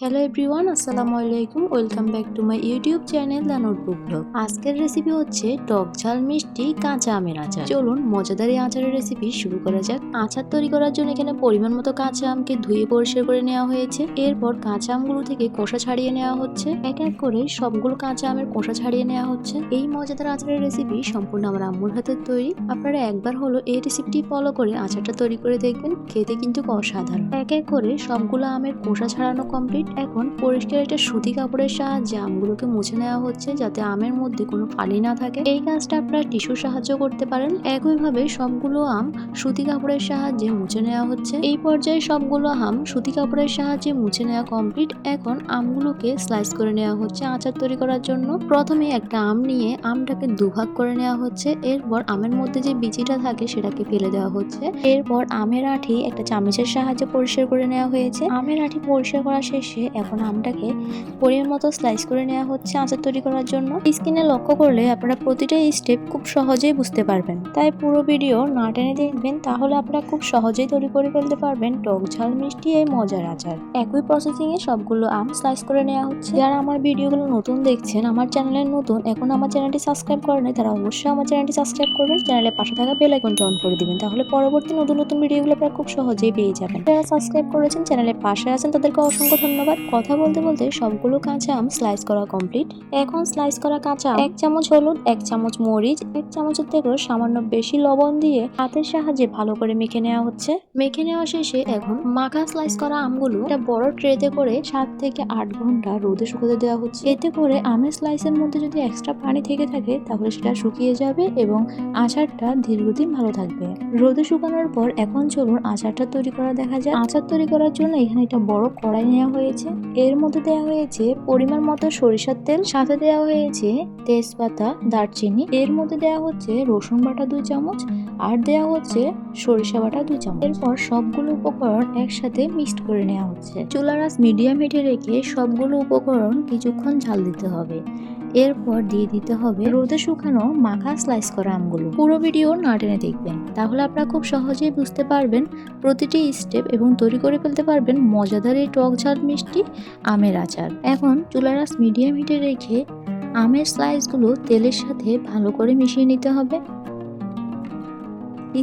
Hello everyone আসসালামু আলাইকুম। Welcome back to my YouTube channel the notebook blog আজকের recipe হচ্ছে টক ঝাল মিষ্টি কাঁচা আমের আচার। চলুন মজাদার এই আচারের রেসিপি শুরু করা যাক। আচার তৈরি করার জন্য এখানে পরিমাণ মতো কাঁচা আমকে ধুয়ে পরিষ্কার করে নেওয়া হয়েছে। এরপর কাঁচা আমগুলো থেকে কোষা ছাড়িয়ে নেওয়া হচ্ছে। এক এক করে সবগুলো কাঁচা আমের কোষা ছাড়িয়ে নেওয়া হচ্ছে। এই মজাদার আচারের রেসিপি সম্পূর্ণ আমার আম্মুর হাতের তৈরি। আপনারা একবার হলো এই রেসিপিটি ফলো করে আচারটা তৈরি করে দেখবেন। খেতে কিন্তু অসাধারণ। এক এক করে সবগুলো আমের কোষা ছাড়ানো কমপ্লিট এখন পরিষ্কার একটা সুতি কাপড়ের সাহায্যে আমগুলোকে মুছে নেওয়া হচ্ছে যাতে আমের মধ্যে কোনো ফালি না থাকে। এই কাজটা আপনারা টিস্যুর সাহায্য করতে পারেন। একইভাবে সবগুলো আম সুতি কাপড়ের সাহায্যে মুছে নেওয়া হচ্ছে। এই পর্যায়ে সবগুলো আম সুতি কাপড়ের সাহায্যে মুছে নেওয়া কমপ্লিট। এখন আমগুলোকে স্লাইস করে নেওয়া হচ্ছে আচার তৈরি করার জন্য। প্রথমে একটা আম নিয়ে আমটাকে দুভাগ করে নেওয়া হচ্ছে। এরপর আমের মধ্যে যে বিচিটা থাকে সেটাকে ফেলে দেওয়া হচ্ছে। এরপর আমের আঠি একটা চামচের সাহায্যে পরিষ্কার করে নেওয়া হয়েছে। আমের আঠি পরিষ্কার করা শেষে এখন আমটাকে পরিমাণ মতো স্লাইস করে নেওয়া হচ্ছে আচার তৈরি করার জন্য। স্কিনে লক্ষ্য করলে আপনারা প্রতিটা স্টেপ খুব সহজেই বুঝতে পারবেন। তাই পুরো ভিডিও না টেনে দেখবেন, তাহলে আপনারা খুব সহজেই তৈরি করে ফেলতে পারবেন টক ঝাল মিষ্টি এই মজার আচার। একই প্রসেসিং এ সবগুলো আম স্লাইস করে নেওয়া হচ্ছে। যারা আমার ভিডিওগুলো নতুন দেখছেন, আমার চ্যানেলে নতুন, এখন আমার চ্যানেলটি সাবস্ক্রাইব করেনি তারা অবশ্যই আমার চ্যানেলটি সাবস্ক্রাইব করবেন। চ্যানেলের পাশে থাকা বেল আইকনটি অন করে দিবেন, তাহলে পরবর্তী নতুন নতুন ভিডিওগুলো আপনারা খুব সহজেই পেয়ে যাবেন। যারা সাবস্ক্রাইব করেছেন চ্যানেলের পাশে আছেন, তাদেরকে অসংখ্য ধন্যবাদ। কথা বলতে বলতে সবগুলো কাঁচা আম স্লাইস করা কমপ্লিট এখন স্লাইস করা কাঁচা এক চামচ হলুদ, এক চামচ মরিচ, এক চামচের থেকেও সামান্য বেশি লবণ দিয়ে হাতের সাহায্যে ভালো করে মেখে নেওয়া হচ্ছে। মেখে নেওয়া শেষে এখন মাখা স্লাইস করা আমগুলো একটা বড় ট্রেতে করে সাত থেকে আট ঘণ্টা রোদে শুকোতে দেওয়া হচ্ছে। এতে করে আমের স্লাইসের মধ্যে যদি এক্সট্রা পানি থেকে থাকে, তাহলে সেটা শুকিয়ে যাবে এবং আচারটা দীর্ঘদিন ভালো থাকবে। রোদে শুকানোর পর এখন চলুন আচারটা তৈরি করা দেখা যায় আচার তৈরি করার জন্য এখানে একটা বড় কড়াই নেওয়া হয়েছে। এর মধ্যে দেওয়া হয়েছে পরিমাণ মতো সরিষার তেল, সাথে দেওয়া হয়েছে তেজপাতা, দারচিনি। এর মধ্যে দেওয়া হচ্ছে রসুন বাটা দুই চামচ, আর দেওয়া হচ্ছে সরিষা বাটা দুই চামচ। এরপর সবগুলো উপকরণ একসাথে মিক্সড করে নেওয়া হচ্ছে। চুলার আঁচ মিডিয়াম হিটে রেখে সবগুলো উপকরণ কিছুক্ষণ ঝাল দিতে হবে। এরপর দিয়ে দিতে হবে রোদে শুকানো মাখা স্লাইস করা আমগুলো। পুরো ভিডিও না টেনে দেখবেন। তাহলে আপনারা খুব সহজেই বুঝতে পারবেন প্রতিটি স্টেপ এবং তৈরি করে ফেলতে পারবেন মজাদার এই টক ঝাল মিষ্টি আমের আচার। এখন চুলার আঁচ মিডিয়াম হিটে রেখে আমের স্লাইসগুলো তেলের সাথে ভালো করে মিশিয়ে নিতে হবে।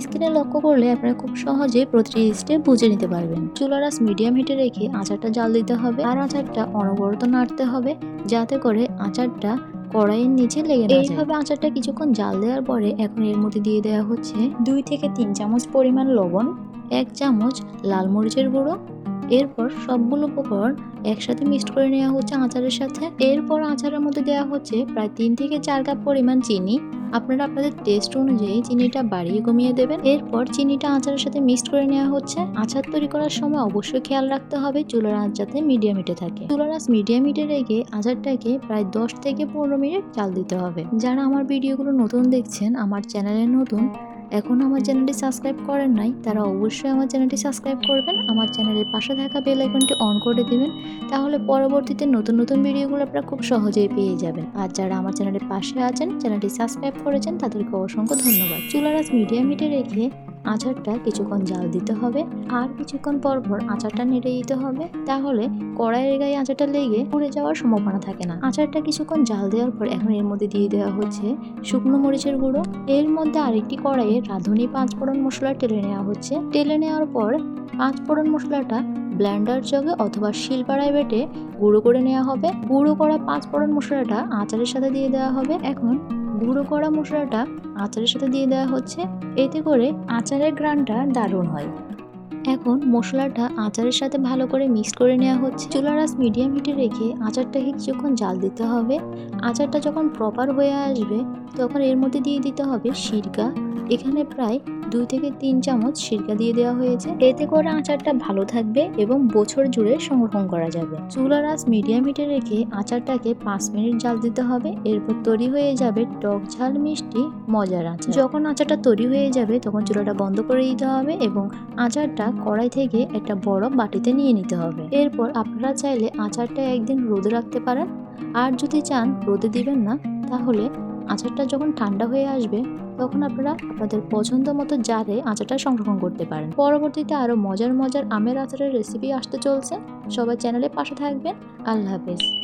স্ক্রিনে লক্ষ্য করলে আপনারা খুব সহজে প্রতিটি স্টেপ বুঝে নিতে পারবেন। চুলারাস মিডিয়াম হিটে রেখে আচারটা জাল দিতে হবে আর আচারটা অনবরত নাড়তে হবে যাতে করে আচারটা কড়াইয়ের নিচে লেগে এইভাবে আচারটা কিছুক্ষণ জাল দেওয়ার পরে এখন এর মধ্যে দিয়ে দেওয়া হচ্ছে দুই থেকে তিন চামচ পরিমাণ লবণ, এক চামচ লাল মরিচের গুঁড়ো। এরপর সবগুলো উপকরণ একসাথে মিক্সড করে নেওয়া হচ্ছে আচারের সাথে। এরপর আচারের মধ্যে দেওয়া হচ্ছে প্রায় তিন থেকে চার কাপ পরিমাণ চিনি আপনারা আপনাদের টেস্ট অনুযায়ী চিনিটা বাড়িয়ে কমিয়ে দেবেন। এরপর চিনিটা আচারের সাথে মিক্সড করে নেওয়া হচ্ছে। আচার তৈরি করার সময় অবশ্যই খেয়াল রাখতে হবে চুলার আঁচ যাতে মিডিয়াম হিটে থাকে। চুলার আঁচ মিডিয়াম হিটে রেখে আচারটাকে প্রায় দশ থেকে পনেরো মিনিট চাল দিতে হবে। যারা আমার ভিডিওগুলো নতুন দেখছেন, আমার চ্যানেলে নতুন এখনও আমার চ্যানেলটি সাবস্ক্রাইব করেন নাই, তারা অবশ্যই আমার চ্যানেলটি সাবস্ক্রাইব করবেন, আমার চ্যানেলের পাশে থাকা বেল আইকনটি অন করে দেবেন, তাহলে পরবর্তীতে নতুন নতুন ভিডিওগুলো আপনারা খুব সহজেই পেয়ে যাবেন। আর যারা আমার চ্যানেলের পাশে আছেন, চ্যানেলটি সাবস্ক্রাইব করেছেন, তাদেরকে অসংখ্য ধন্যবাদ। চুলারাস মিডিয়া মিটে রেখে আচারটা কিছুক্ষণ জাল দিতে হবে আর কিছুক্ষণ পর পর আচারটা নেড়ে দিতে হবে। তাহলে কড়াইয়ের গায়ে আচারটা লেগে পুড়ে যাওয়ার সম্ভাবনা থাকে না। আচারটা কিছুক্ষণ জাল দেওয়ার পর এখন এর মধ্যে দিয়ে দেওয়া হচ্ছে শুকনো মরিচের গুঁড়ো। এর মধ্যে আরেকটি কড়াইয়ে রাঁধুনি পাঁচ ফোড়ন মশলা টেলে নেওয়া হচ্ছে। টেলে নেওয়ার পর পাঁচ ফোড়ন মশলাটা ব্লেন্ডার জগে অথবা শিলপাড়ায় বেটে গুঁড়ো করে নেওয়া হবে। গুঁড়ো করা পাঁচ ফোড়ন মশলাটা আচারের সাথে দিয়ে দেওয়া হবে। এখন গুঁড়ো করা মশলাটা আচারের সাথে দিয়ে দেওয়া হচ্ছে। এতে করে আচারের গ্রানটা দারুণ হয়। এখন মশলাটা আচারের সাথে ভালো করে মিক্স করে নেওয়া হচ্ছে। চুলার আঁচ মিডিয়াম হিটে রেখে আচারটাকে কিছুক্ষণ জাল দিতে হবে, আচারটা যখন প্রপার হয়ে আসবে, তখন এর মধ্যে দিয়ে দিতে হবে সিরকা। এখানে প্রায় দুই থেকে তিন চামচ সিরকা দিয়ে দেওয়া হয়েছে। এতে করে আচারটা ভালো থাকবে এবং বছর জুড়ে সংরক্ষণ করা যাবে। চুলার আঁচ মিডিয়াম হিটে রেখে আচারটাকে পাঁচ মিনিট জাল দিতে হবে। এরপর তৈরি হয়ে যাবে টক ঝাল মিষ্টি মজার আচার। যখন আচারটা তৈরি হয়ে যাবে, তখন চুলাটা বন্ধ করে দিতে হবে এবং আচারটা কড়াই থেকে একটা বড় বাটিতে নিয়ে নিতে হবে। এরপর আপনারা চাইলে আচারটা একদিন রোদে রাখতে পারেন। আর যদি চান, রোদে দিবেন না, তাহলে আচারটা যখন ঠান্ডা হয়ে আসবে, তখন আপনারা আপনাদের পছন্দ মতো জারে আচারটা সংরক্ষণ করতে পারেন। পরবর্তীতে আরও মজার মজার আমের আচারের রেসিপি আসতে চলছে। সবাই চ্যানেলে পাশে থাকবেন। আল্লাহ হাফেজ।